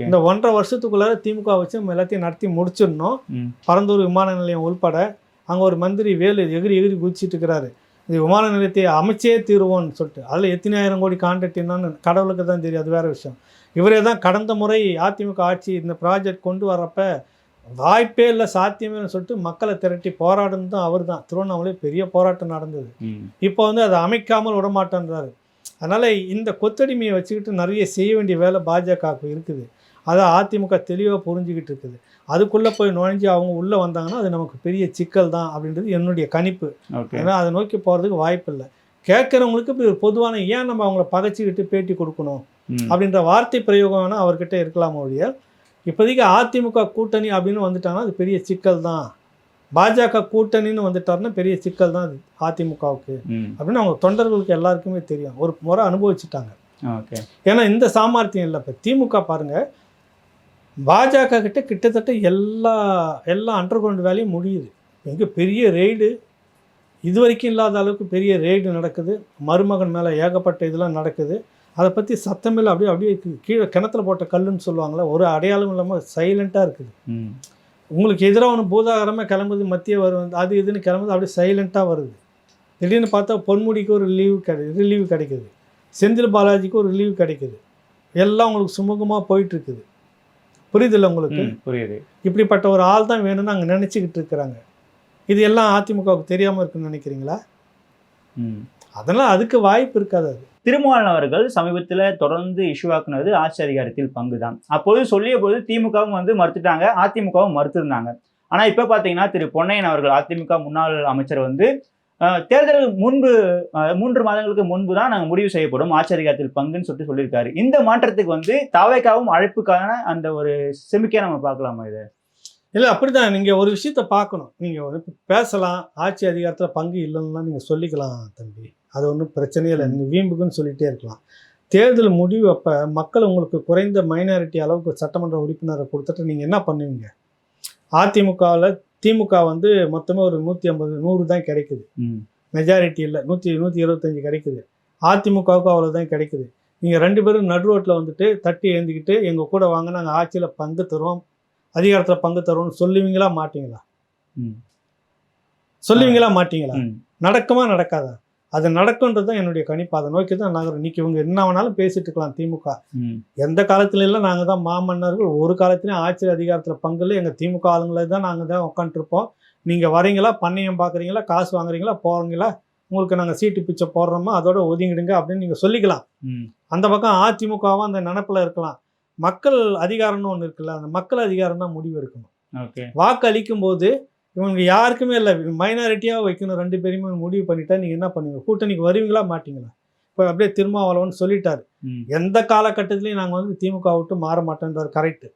இந்த ஒன்றரை வருஷத்துக்குள்ளார திமுக வச்சு நம்ம எல்லாத்தையும் நடத்தி முடிச்சிடணும். பரந்தூர் விமான நிலையம் உள்பட அங்கே ஒரு மந்திரி வேலு எகிரி எகிரி குதிச்சிட்டு இருக்கிறாரு. இந்த விமான நிலையத்தை அமைச்சே தீருவோம்னு சொல்லிட்டு அதில் எத்தனை ஆயிரம் கோடி கான்ட்ராக்ட் என்னன்னு கடவுளுக்கு தான் தெரியும் அது வேற விஷயம். இவரே தான் கடந்த முறை அதிமுக ஆட்சி இந்த ப்ராஜெக்ட் கொண்டு வரப்ப வாய்ப்பே இல்லை சாத்தியமே சொல்லிட்டு மக்களை திரட்டி போராடுன்னு தான் அவர் தான். திருவண்ணாமலை பெரிய போராட்டம் நடந்தது. இப்போ வந்து அதை அமைக்காமல் விடமாட்டேன்றாரு. அதனால் இந்த கொத்தடிமையை வச்சுக்கிட்டு நிறைய செய்ய வேண்டிய வேலை பாஜகவுக்கு இருக்குது. அதை அதிமுக தெளிவாக புரிஞ்சுக்கிட்டு இருக்குது. அதுக்குள்ளே போய் நுழைஞ்சு அவங்க உள்ளே வந்தாங்கன்னா அது நமக்கு பெரிய சிக்கல் தான் அப்படின்றது என்னுடைய கணிப்பு. ஏன்னா அதை நோக்கி போகிறதுக்கு வாய்ப்பு இல்லை. கேட்குறவங்களுக்கு பொதுவான ஏன் நம்ம அவங்கள பகைச்சிக்கிட்டு பேட்டி கொடுக்கணும். அப்படின்ற வார்த்தை பிரயோகம் வேணால் அவர்கிட்ட இருக்கலாம் ஒழிய இப்போதைக்கு அதிமுக கூட்டணி அப்படின்னு வந்துட்டாங்கன்னா அது பெரிய சிக்கல் தான். பாஜக கூட்டணின்னு வந்துட்டாருன்னா பெரிய சிக்கல் தான் அது அதிமுகவுக்கு. அப்படின்னு அவங்க தொண்டர்களுக்கு எல்லாருக்குமே தெரியும். ஒரு முறை அனுபவிச்சுட்டாங்க. ஓகே. ஏன்னா இந்த சாமர்த்தியம் இல்லை. இப்போ திமுக பாருங்க பாஜக கிட்ட கிட்டத்தட்ட எல்லா எல்லா அண்டர் கிரவுண்ட் வேலையும் முடியுது. எங்கே பெரிய ரெய்டு இது வரைக்கும் இல்லாத அளவுக்கு பெரிய ரெய்டு நடக்குது. மருமகன் மேலே ஏகப்பட்ட இதெல்லாம் நடக்குது. அதை பற்றி சத்தமில்லை அப்படியே அப்படியே கீழே கிணத்துல போட்ட கல்லுன்னு சொல்லுவாங்களே ஒரு அடையாளம் இல்லாமல் சைலண்ட்டாக இருக்குது. உங்களுக்கு எதிராக ஒன்று பூதாகரமாக கிளம்புது மத்திய வரும் அது இதுன்னு கிளம்புது அப்படியே சைலண்ட்டாக வருது. திடீர்னு பார்த்தா பொன்முடிக்கு ஒரு லீவு கிடை ரிலீவ் கிடைக்குது. செந்தில் பாலாஜிக்கு ஒரு ரிலீவ் கிடைக்குது. எல்லாம் உங்களுக்கு சுமூகமாக போயிட்டு இருக்குது புரியுதில்ல உங்களுக்கு. புரியுது. இப்படிப்பட்ட ஒரு ஆள் தான் வேணும்னு அங்கே நினச்சிக்கிட்டு இருக்கிறாங்க. இது எல்லாம் அதிமுகவுக்கு தெரியாமல் இருக்குன்னு நினைக்கிறீங்களா. அதெல்லாம் அதுக்கு வாய்ப்பு இருக்காது அது. திருமாவளவன் அவர்கள் சமீபத்தில் தொடர்ந்து இஷ்யூ ஆக்குனது ஆட்சி அதிகாரத்தில் பங்கு தான் அப்போது சொல்லிய போது திமுகவும் வந்து மறுத்துட்டாங்க. அதிமுகவும் மறுத்திருந்தாங்க. ஆனால் இப்போ பார்த்தீங்கன்னா திரு பொன்னையன் அவர்கள் அதிமுக முன்னாள் அமைச்சர் வந்து தேர்தல் முன்பு மூன்று மாதங்களுக்கு முன்பு தான் நாங்கள் முடிவு செய்யப்படும். ஆட்சி அதிகாரத்தில் பங்குன்னு சொல்லிட்டு சொல்லியிருக்காரு. இந்த மாற்றத்துக்கு வந்து தவைக்காவும் அழைப்புக்கான அந்த ஒரு செமிக்கையை நம்ம பார்க்கலாமா இது? இல்லை அப்படிதான் நீங்கள் ஒரு விஷயத்த பார்க்கணும். நீங்கள் வந்து பேசலாம். ஆட்சி அதிகாரத்தில் பங்கு இல்லைன்னுலாம் நீங்கள் சொல்லிக்கலாம் தம்பி. அது ஒன்றும் பிரச்சனையே இல்லை. நீங்கள் வீம்புக்குன்னு சொல்லிகிட்டே இருக்கலாம். தேர்தல் முடிவு அப்போ மக்கள் உங்களுக்கு குறைந்த மைனாரிட்டி அளவுக்கு சட்டமன்ற உறுப்பினரை கொடுத்துட்டு நீங்கள் என்ன பண்ணுவீங்க? அதிமுகவில் திமுக வந்து மொத்தமே ஒரு நூற்றி ஐம்பது நூறு தான் கிடைக்குது. மெஜாரிட்டி இல்லை. நூற்றி நூற்றி இருபத்தஞ்சி கிடைக்குது. அதிமுகவுக்கு அவ்வளோதான் கிடைக்குது. நீங்கள் ரெண்டு பேரும் நடு ரோட்டில் வந்துட்டு தட்டி ஏந்திக்கிட்டு எங்கள் கூட வாங்க நாங்கள் ஆட்சியில் பங்கு தருவோம். அதிகாரத்தில் பங்கு தருவோம்னு சொல்லுவீங்களா மாட்டீங்களா? ம். சொல்லுவீங்களா மாட்டீங்களா. நடக்குமா நடக்காதா? அது நடக்குன்றது தான் என்னுடைய கணிப்பு. அதை நோக்கி தான் நாங்கள் இன்னைக்கு இவங்க என்ன வேணாலும் பேசிட்டு இருக்கலாம் திமுக. எந்த காலத்துல எல்லாம் நாங்கள் தான் மாமன்னர்கள் ஒரு காலத்துலையும் ஆட்சி அதிகாரத்தில் பங்குல எங்கள் திமுக ஆளுங்களை தான் நாங்கள் தான் உட்காந்துருப்போம் நீங்கள் வரீங்களா? பண்ணையம் பார்க்குறீங்களா? காசு வாங்குறீங்களா? போகிறீங்களா உங்களுக்கு நாங்கள் சீட்டு பிச்சை போடுறோமோ? அதோட ஒதுங்கிடுங்க அப்படின்னு நீங்கள் சொல்லிக்கலாம். அந்த பக்கம் அதிமுகவும் அந்த நினப்பில் இருக்கலாம். மக்கள் அதிகாரம்னு ஒன்று இருக்குல்ல அந்த மக்கள் அதிகாரம் தான் முடிவு எடுக்கணும். வாக்கு அளிக்கும் போது இவங்க யாருக்குமே இல்லை. மைனாரிட்டியாக வைக்கணும். ரெண்டு பேருமே முடிவு பண்ணிட்டா நீங்கள் என்ன பண்ணுவீங்க? கூட்டணிக்கு வருவீங்களா? மாட்டீங்களா? இப்போ அப்படியே திருமாவளவன் சொல்லிட்டாரு. எந்த காலகட்டத்திலையும் நாங்கள் வந்து திமுக விட்டு மாற மாட்டோன்றார். கரெக்ட்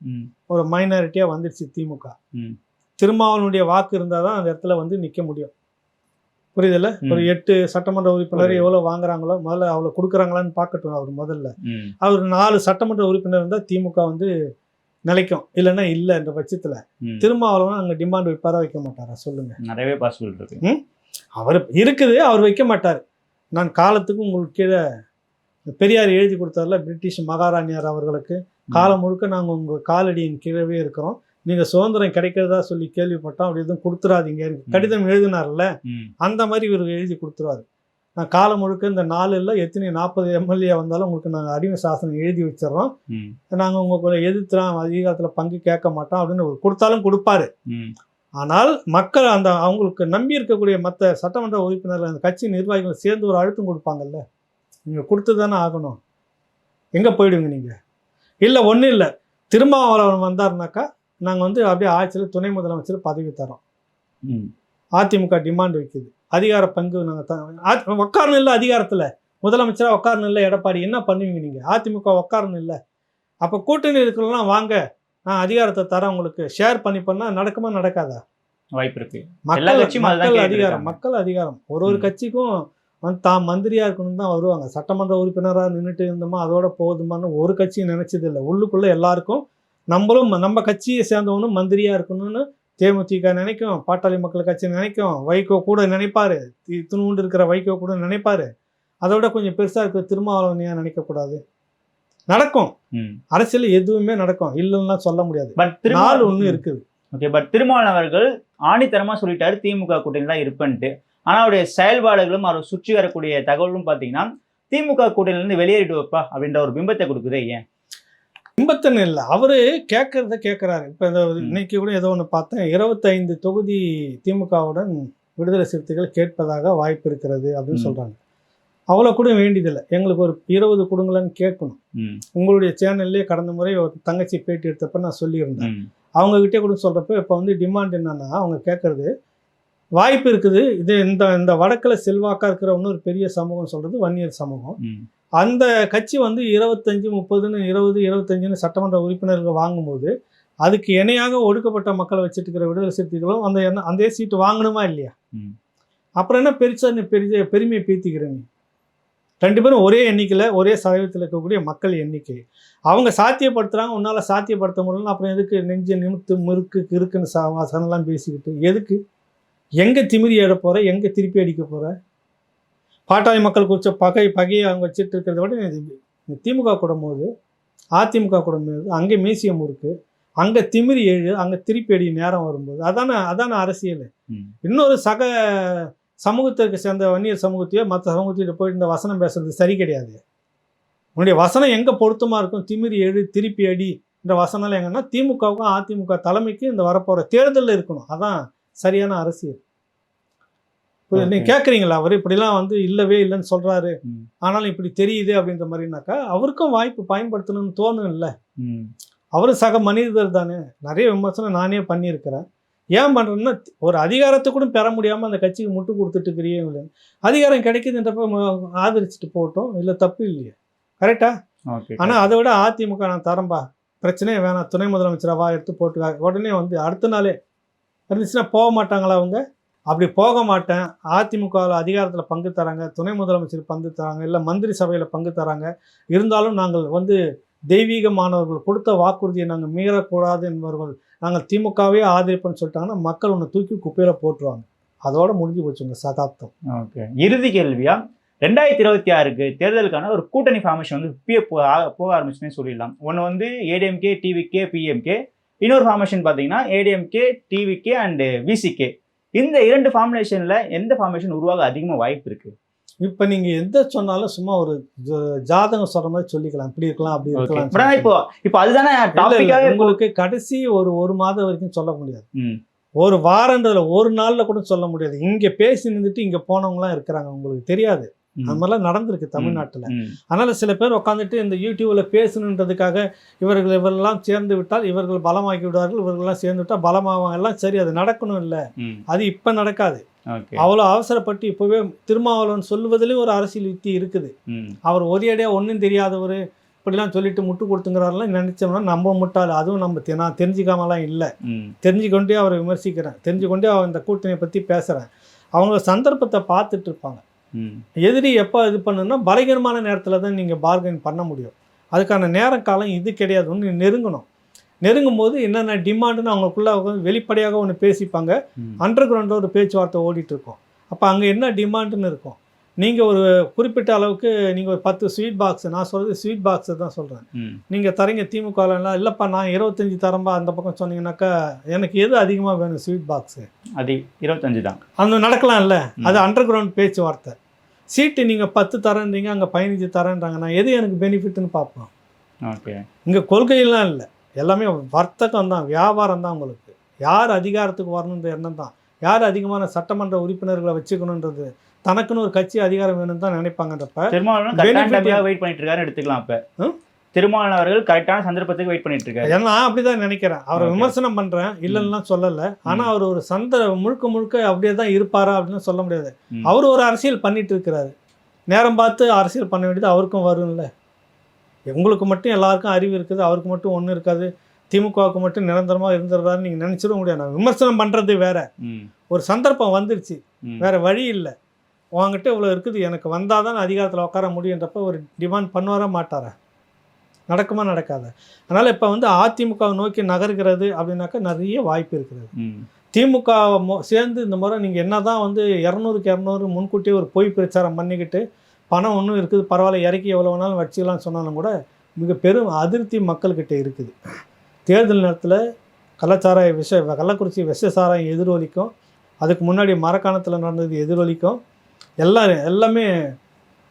ஒரு மைனாரிட்டியாக வந்துடுச்சு திமுக. ம். திருமாவளவனுடைய வாக்கு இருந்தால் தான் அந்த இடத்துல வந்து நிற்க முடியும். புரியுதுல்ல. ஒரு எட்டு சட்டமன்ற உறுப்பினர். எவ்வளோ வாங்குறாங்களோ முதல்ல அவ்வளோ கொடுக்குறாங்களான்னு பார்க்கட்டும். அவர் முதல்ல. அவர் நாலு சட்டமன்ற உறுப்பினர் இருந்தால் திமுக வந்து நிலைக்கும். இல்லைன்னா இல்லை என்ற பட்சத்தில். திருமாவளவன் அங்கே டிமாண்ட் வைப்பாரா வைக்க மாட்டாரா? சொல்லுங்க. நிறையவே பாசிபிள் இருக்கு. அவர் இருக்குது அவர் வைக்க மாட்டார். நான் காலத்துக்கு உங்களுக்கு கீழே பெரியார் எழுதி கொடுத்தார்ல பிரிட்டிஷ் மகாராணியார் அவர்களுக்கு. காலம் முழுக்க நாங்கள் உங்கள் காலடியின் கீழவே இருக்கிறோம். நீங்கள் சுதந்திரம் கிடைக்கிறதா சொல்லி கேள்விப்பட்டோம். அப்படி எதுவும் கொடுத்துறாதீங்க. எனக்கு கடிதம் எழுதினார்ல. அந்த மாதிரி இவர் எழுதி கொடுத்துருவாரு. நான் காலம் முழுக்க இந்த நாலுல எத்தனை நாற்பது எம்எல்ஏ வந்தாலும் உங்களுக்கு நாங்கள் அடிமை சாசனம் எழுதி வச்சிடறோம். நாங்கள் உங்களை எதிர்த்துலாம் அதிகாரத்தில் பங்கு கேட்க மாட்டோம் அப்படின்னு கொடுத்தாலும் கொடுப்பாரு. ஆனால் மக்கள் அந்த அவங்களுக்கு நம்பி இருக்கக்கூடிய மற்ற சட்டமன்ற உறுப்பினர்கள் அந்த கட்சி நிர்வாகிகள் சேர்ந்து ஒரு அழுத்தம் கொடுப்பாங்கல்ல. நீங்கள் கொடுத்து தானே ஆகணும். எங்கே போயிடுவீங்க நீங்கள் இல்லை ஒன்றும் இல்லை. திருமாவளவன் வந்தாருனாக்கா நாங்கள் வந்து அப்படியே ஆட்சியில் துணை முதலமைச்சர் பதவி தரோம் அதிமுக டிமாண்ட் வைக்குது. அதிகார பங்கு நாங்கள் உட்காரணும் இல்லை அதிகாரத்தில். முதலமைச்சராக உட்காரணும் இல்லை எடப்பாடி. என்ன பண்ணுவீங்க நீங்கள் அதிமுக உட்காரணும் இல்லை. அப்போ கூட்டணி இருக்கிறவங்களாம் வாங்க. நான் அதிகாரத்தை தரேன் உங்களுக்கு. ஷேர் பண்ணி பண்ணால் நடக்குமா நடக்காதா? வாய்ப்பு இருக்கு. மக்கள் மக்கள் அதிகாரம். மக்கள் அதிகாரம். ஒரு ஒரு. கட்சிக்கும் வந்து தான் மந்திரியா இருக்கணும் தான் வருவாங்க. சட்டமன்ற உறுப்பினராக நின்றுட்டு இருந்தோமா அதோட போதுமான்னு ஒரு கட்சியும் நினைச்சது இல்லை உள்ளுக்குள்ள எல்லாருக்கும் நம்மளும் நம்ம கட்சியை சேர்ந்தவனும் மந்திரியா இருக்கணும்னு தேமுதிக நினைக்கும் பாட்டாளி மக்கள் கட்சி நினைக்கும் வைகோ கூட நினைப்பாரு. இத்தினூண்டு இருக்கிற வைகோ கூட நினைப்பாரு. அதோட கொஞ்சம் பெருசா இருக்கிற திருமாவளவன் ஏன் நினைக்கக்கூடாது. நடக்கும். அரசியல் எதுவுமே நடக்கும். இல்லைன்னா சொல்ல முடியாது. பட் நாள் ஒன்று இருக்குது. ஓகே பட் திருமாவளவன் அவர்கள் ஆணித்தரமா சொல்லிட்டாரு. திமுக கூட்டணி தான் இருப்பேன்ட்டு. ஆனா அவருடைய செயல்பாடுகளும் அவர் சுற்றி வரக்கூடிய தகவலும் பாத்தீங்கன்னா திமுக கூட்டணியில இருந்து வெளியேறிட்டு வைப்பா அப்படின்ற ஒரு பிம்பத்தை கொடுக்குதே ஏன்? பிம்பத்தன் இல்லை. அவரு கேட்கறத கேட்குறாரு இப்போ ம். இன்னைக்கு கூட ஏதோ ஒன்று பார்த்தேன். இருபத்தைந்து தொகுதி திமுகவுடன் விடுதலை சிறுத்தைகள் கேட்பதாக வாய்ப்பு இருக்கிறது அப்படின்னு ம். சொல்றாங்க. அவ்வளோ கூட வேண்டியதில்லை. எங்களுக்கு ஒரு இருபது கொடுங்களன்னு கேட்கணும். உங்களுடைய சேனல்லே கடந்த முறை ஒரு தங்கச்சி பேட்டி எடுத்தப்ப நான் சொல்லியிருந்தேன். ம், அவங்க கிட்டே கூட சொல்கிறப்ப இப்போ வந்து டிமாண்ட் என்னன்னா அவங்க கேட்கறது வாய்ப்பு இருக்குது. இது இந்த இந்த வடக்கில் செல்வாக்காக இருக்கிற இன்னொரு பெரிய சமூகம் சொல்கிறது வன்னியர் சமூகம். அந்த கட்சி வந்து இருபத்தஞ்சு முப்பதுன்னு இருபது இருபத்தஞ்சுன்னு சட்டமன்ற உறுப்பினர்கள் வாங்கும்போது அதுக்கு இணையாக ஒடுக்கப்பட்ட மக்களை வச்சுட்டு இருக்கிற விடுதலை சிறுத்தைகளும் அந்த என்ன அந்த சீட்டு வாங்கணுமா இல்லையா. அப்புறம் என்ன பெருசா பெரிய பெருமையை பீத்திக்கிற நீ? ரெண்டு பேரும் ஒரே எண்ணிக்கையில் ஒரே சதவீதத்தில் இருக்கக்கூடிய மக்கள் எண்ணிக்கை. அவங்க சாத்தியப்படுத்துறாங்க உன்னால சாத்தியப்படுத்த முடியலன்னா அப்புறம் எதுக்கு நெஞ்ச நிமித்து முறுக்கு கிறுக்குன்னு சா வாசனெல்லாம் பேசிக்கிட்டு எதுக்கு? எங்கே திமிரி எட போற எங்கே திருப்பி அடிக்க போற? பாட்டாளி மக்கள் குறித்த பகை பகையை அவங்க வச்சுட்டு இருக்கிறத விட இந்த திமுக கூடும்போது அதிமுக கூடும்போது அங்கே மியூசியம் இருக்கு அங்கே திமிரி எழு அங்கே திருப்பி அடி நேரம் வரும்போது அதானே அதானே அரசியல். இன்னொரு சக சமூகத்திற்கு சேர்ந்த வன்னியர் சமூகத்தையோ மற்ற சமூகத்திட்ட போயிட்டு இந்த வசனம் பேசுறது சரி கிடையாது உன்னுடைய வசனம் எங்கே பொருத்தமாக இருக்கும் திமிரி எழு திருப்பி அடி இந்த வசனம் எங்கன்னா திமுகவுக்கும் அதிமுக தலைமைக்கு இந்த வரப்போகிற தேர்தலில் இருக்கணும் அதான் சரியான அரசியல். நீங்க கேட்குறீங்களா அவர் இப்படிலாம் வந்து இல்லவே இல்லைன்னு சொல்றாரு. ஆனாலும் இப்படி தெரியுது அப்படின்ற மாதிரினாக்கா அவருக்கும் வாய்ப்பு பயன்படுத்தணும்னு தோணும் இல்லை அவரும் சக மனிதர் தானே. நிறைய விமர்சனம் நானே பண்ணியிருக்கிறேன். ஏன் பண்ணுறேன்னா ஒரு அதிகாரத்தை கூட பெற முடியாமல் அந்த கட்சிக்கு முட்டு கொடுத்துட்டு இருக்கிறீங்க இல்லை. அதிகாரம் கிடைக்குதுன்றப்ப ஆதரிச்சுட்டு போகட்டும் இல்லை தப்பு இல்லையே. கரெக்டா ஆனால் அதை விட அதிமுக நான் தரம்பா பிரச்சனையே வேணாம். துணை முதலமைச்சராவா எடுத்து போட்டு உடனே வந்து அடுத்த நாளே இருந்துச்சுன்னா போக மாட்டாங்களா அவங்க? அப்படி போக மாட்டேன். அதிமுகவில் அதிகாரத்தில் பங்கு தராங்க. துணை முதலமைச்சர் பங்கு தராங்க. இல்லை மந்திரி சபையில் பங்கு தராங்க. இருந்தாலும் நாங்கள் வந்து தெய்வீகமானவர்கள் கொடுத்த வாக்குறுதியை நாங்கள் மீறக்கூடாது என்பவர்கள் நாங்கள் திமுகவே ஆதரிப்போம்னு சொல்லிட்டாங்கன்னா மக்கள் ஒன்று தூக்கி குப்பையில் போட்டுருவாங்க. அதோட முடிஞ்சு போச்சுங்க சகாப்தம். ஓகே. இறுதி கேள்வியா? ரெண்டாயிரத்தி இருபத்தி ஆறுக்கு தேர்தலுக்கான ஒரு கூட்டணி ஃபார்மேஷன் வந்து இப்பயே போ போக ஆரம்பிச்சுன்னே சொல்லிடலாம். ஒன்று வந்து ஏடிஎம்கே டிவிகே பிஎம்கே இன்னொரு ஃபார்மேஷன் பார்த்தீங்கன்னா ஏடிஎம்கே டிவிகே அண்டு விசிகே இந்த இரண்டு ஃபார்முலேஷனில் எந்த ஃபார்மேஷன் உருவாக அதிகமாக வாய்ப்பு இருக்கு? இப்போ நீங்கள் எந்த சொன்னாலும் சும்மா ஒரு ஜாதகம் சொல்ற மாதிரி சொல்லிக்கலாம். இப்படி இருக்கலாம் அப்படி இருக்கலாம் இப்போ இப்போ அதுதானே உங்களுக்கு கடைசி ஒரு ஒரு மாதம் வரைக்கும் சொல்ல முடியாது. ஒரு வாரன்றதுல ஒரு நாள்ல கூட சொல்ல முடியாது. இங்க பேசி நின்றுட்டு இங்க போனவங்கலாம் இருக்கிறாங்க உங்களுக்கு தெரியாது. அது மாதிரிலாம் நடந்திருக்கு தமிழ்நாட்டுல. அதனால சில பேர் உட்காந்துட்டு இந்த யூடியூப்ல பேசணுன்றதுக்காக இவர்கள் இவரெல்லாம் சேர்ந்து விட்டால் இவர்கள் பலமாக்கி விடுவார்கள் இவர்கள்லாம் சேர்ந்து விட்டால் பலமாவாங்க. எல்லாம் சரி அது நடக்கணும் இல்லை. அது இப்ப நடக்காது. அவ்வளோ அவசரப்பட்டு இப்போவே திருமாவளவன் சொல்லுவதிலும் ஒரு அரசியல் யுக்தி இருக்குது. அவர் ஒரேடியாக ஒன்றும் தெரியாதவர் இப்படிலாம் சொல்லிட்டு முட்டு கொடுத்துங்கிறாரெல்லாம் நினைச்சோம்னா நம்ம முட்டாள். அதுவும் நம்ம நான் தெரிஞ்சுக்காமலாம் இல்லை. தெரிஞ்சுக்கொண்டே அவரை விமர்சிக்கிறேன். தெரிஞ்சுக்கொண்டே அவர் இந்த கூட்டணியை பற்றி பேசுகிறேன் அவங்க சந்தர்ப்பத்தை பார்த்துட்டு இருப்பாங்க. எதிரி எப்போ இது பண்ணுன்னா பலகீனமான நேரத்தில் தான் நீங்கள் பார்கெயின் பண்ண முடியும். அதுக்கான நேர காலம் இது கிடையாது. ஒன்று நெருங்கணும். நெருங்கும் போது என்னென்ன டிமாண்டுன்னு அவங்களுக்குள்ள வெளிப்படையாக ஒன்று பேசிப்பாங்க. அண்டர் கிரவுண்டில் ஒரு பேச்சுவார்த்தை ஓடிட்டு இருக்கும் அப்போ அங்கே என்ன டிமாண்டுன்னு இருக்கும்? நீங்கள் ஒரு குறிப்பிட்ட அளவுக்கு நீங்கள் ஒரு பத்து ஸ்வீட் பாக்ஸ் நான் சொல்கிறது ஸ்வீட் பாக்ஸை தான் சொல்கிறேன். நீங்கள் தரீங்க திமுகலாம் இல்லைப்பா நான் இருபத்தஞ்சி தரம்பா அந்த பக்கம் சொன்னீங்கன்னாக்கா எனக்கு எது அதிகமாக வேணும் ஸ்வீட் பாக்ஸு அது இருபத்தஞ்சு தான். அந்த நடக்கலாம்ல. அது அண்டர் கிரவுண்ட் பேச்சுவார்த்தை. சீட்டு நீங்கள் பத்து தரேன்றீங்க அங்கே பதினஞ்சு தரேன்றாங்க. நான் எது எனக்கு பெனிஃபிட்னு பார்ப்போம். ஓகே. இங்கே கொள்கையெல்லாம் இல்லை. எல்லாமே வர்த்தகம் தான் வியாபாரம் தான் உங்களுக்கு. யார் அதிகாரத்துக்கு வரணுன்ற எண்ணம் தான். யார் அதிகமான சட்டமன்ற உறுப்பினர்களை வச்சுக்கணுன்றது தனக்குன்னு ஒரு கட்சி அதிகாரம் வேணும்னு தான் நினைப்பாங்கன்றப்ப வெயிட் பண்ணிட்டு இருக்காருன்னு எடுத்துக்கலாம் அப்ப? திருமாவளவன் அவர்கள் கரெக்டான சந்தர்ப்பத்துக்கு வெயிட் பண்ணிட்டு இருக்காரு. நான் அப்படிதான் நினைக்கிறேன். அவரை. விமர்சனம் பண்றேன். இல்லைன்னா சொல்லல. ஆனா அவர் ஒரு சந்த முழுக்க முழுக்க அப்படியே தான் இருப்பாரா அப்படின்னு சொல்ல முடியாது. அவர் ஒரு அரசியல் பண்ணிட்டு இருக்கிறாரு. நேரம் பார்த்து அரசியல் பண்ண வேண்டியது அவருக்கும் வரும்ல. உங்களுக்கு மட்டும் எல்லாருக்கும் அறிவு இருக்குது. அவருக்கு மட்டும் ஒன்றும் இருக்காது. திமுகவுக்கு மட்டும் நிரந்தரமாக இருந்துடுறாரு நீங்கள் நினச்சிட முடியாது. நான் விமர்சனம் பண்ணுறது வேற. ஒரு சந்தர்ப்பம் வந்துருச்சு. வேற வழி இல்லை. உங்ககிட்ட இவ்வளோ இருக்குது. எனக்கு வந்தால் தான் அதிகாரத்தில் உட்கார முடியுன்றப்ப ஒரு டிமாண்ட் பண்ணுவாரா மாட்டாரா? நடக்குமா நடக்காதா? அதனால் இப்போ வந்து அதிமுகவை நோக்கி நகர்கிறது அப்படின்னாக்கா நிறைய வாய்ப்பு இருக்கிறது. திமுக மொ- சேர்ந்து இந்த முறை நீங்கள் என்ன தான் வந்து இரநூறுக்கு இரநூறு முன்கூட்டியே ஒரு பொய் பிரச்சாரம் பண்ணிக்கிட்டு பணம் ஒன்றும் இருக்குது பரவாயில்ல இறக்கி எவ்வளோ வேணாலும் வச்சுக்கலாம்னு சொன்னாலும் கூட மிக பெரும் அதிருப்தி மக்கள்கிட்ட இருக்குது. தேர்தல் நேரத்தில் கள்ளச்சாராய விஷ கள்ளக்குறிச்சி விஷ சாராயம் எதிரொலிக்கும். அதுக்கு முன்னாடி மரக்காணத்தில் நடந்தது எதிரொலிக்கும். எல்லாம் எல்லாமே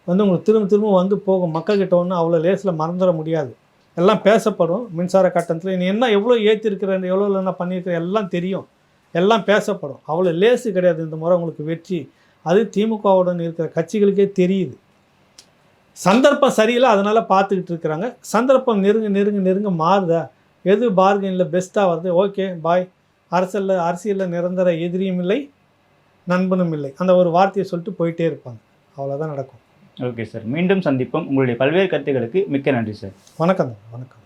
வந்து உங்களுக்கு திரும்ப திரும்ப வந்து போகும். மக்கள்கிட்ட ஒன்று அவ்வளோ லேஸில் மறந்துட முடியாது. எல்லாம் பேசப்படும். மின்சார கட்டணத்தில். நீ என்ன எவ்வளோ ஏற்றிருக்கிற எவ்வளோ என்ன பண்ணியிருக்கிற எல்லாம் தெரியும். எல்லாம் பேசப்படும். அவ்வளோ லேசு கிடையாது இந்த முறை உங்களுக்கு வெற்றி. அது திமுகவுடன் இருக்கிற கட்சிகளுக்கே தெரியுது. சந்தர்ப்பம் சரியில்லை அதனால் பார்த்துக்கிட்டு இருக்கிறாங்க. சந்தர்ப்பம் நெருங்க நெருங்க நெருங்க மாறுதா? எது பார்கெனில் பெஸ்ட்டாக வருது? ஓகே பாய் அரசியலில் அரசியலில் நிரந்தர எதிரியும் இல்லை நண்பனும் இல்லை. அந்த ஒரு வார்த்தையை சொல்லிட்டு போயிட்டே இருப்பாங்க. அவ்வளோதான் நடக்கும். Okay sir. மீண்டும் சந்திப்போம். உங்களுடைய பல்வேறு கருத்துக்களுக்கு மிக்க நன்றி சார். வணக்கம் வணக்கம்.